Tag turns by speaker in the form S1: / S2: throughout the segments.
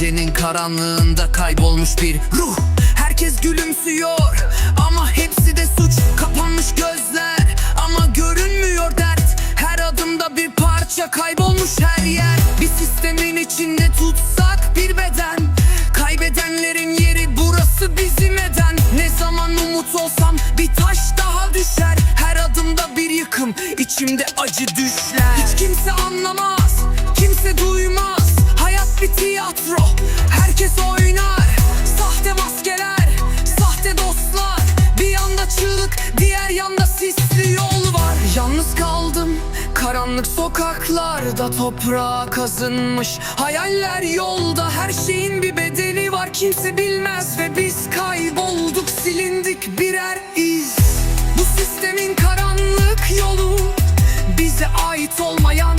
S1: Gecenin karanlığında kaybolmuş bir ruh. Herkes gülümsüyor ama hepsi de suç. Kapanmış gözler ama görünmüyor dert. Her adımda bir parça kaybolmuş her yer. Bir sistemin içinde tutsak bir beden. Kaybedenlerin yeri burası bizim eden. Ne zaman umut olsam bir taş daha düşer. Her adımda bir yıkım içimde acı düşler Hiç kimse anlamaz kimse duymaz. Hayat bir tiyatro Sahte maskeler sahte dostlar. Bir yanda çığlık diğer yanda sisli yol var. Yalnız kaldım karanlık sokaklarda toprağa kazınmış. Hayaller yolda her şeyin bir bedeli var. Kimse bilmez ve biz kaybolduk. Silindik birer iz. Bu sistemin karanlık yolu Bize ait olmayan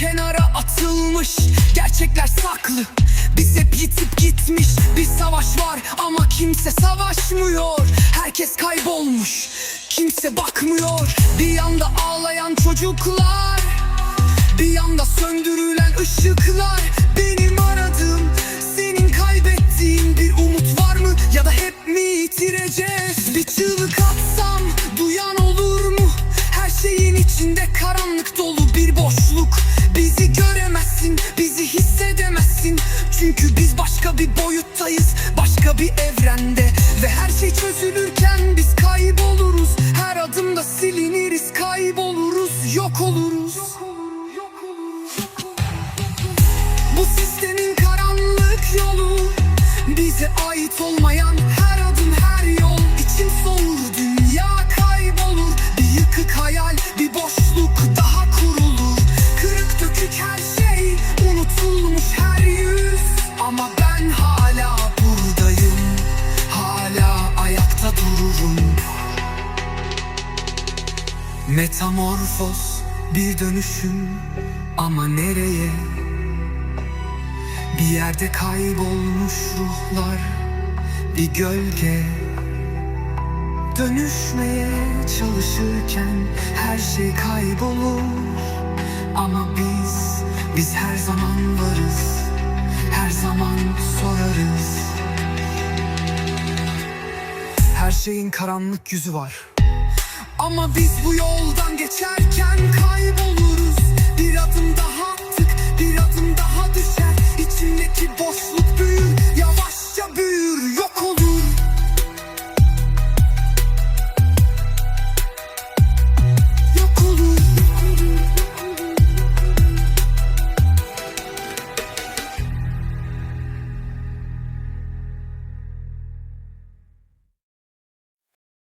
S1: kenara atılmış. Gerçekler saklı. Biz hep yitip gitmiş. Bir savaş var ama kimse savaşmıyor. Herkes kaybolmuş. Kimse bakmıyor. Bir yanda ağlayan çocuklar. Bir yanda söndürülen ışıklar. Benim aradığım Senin kaybettiğin bir umut var mı? Ya da hep mi yitireceğiz? Bir çığlık hissedemezsin Çünkü biz başka bir boyuttayız, başka bir evrende. Ve her şey çözülürken biz kayboluruz. Her adımda siliniriz, kayboluruz, yok oluruz. Bu sistemin karanlık yolu Bize ait olmayan her Ama ben hala buradayım. Hala ayakta dururum. Metamorfoz bir dönüşüm. Ama nereye? Bir yerde kaybolmuş ruhlar. Bir gölge. Dönüşmeye çalışırken her şey kaybolur. Ama biz, biz her zaman varız Her zaman sorarız. Her şeyin karanlık yüzü var. Ama biz bu yoldan geçerken kayboluruz. Bir adım daha attık, bir adım daha düşer. İçimdeki boşluk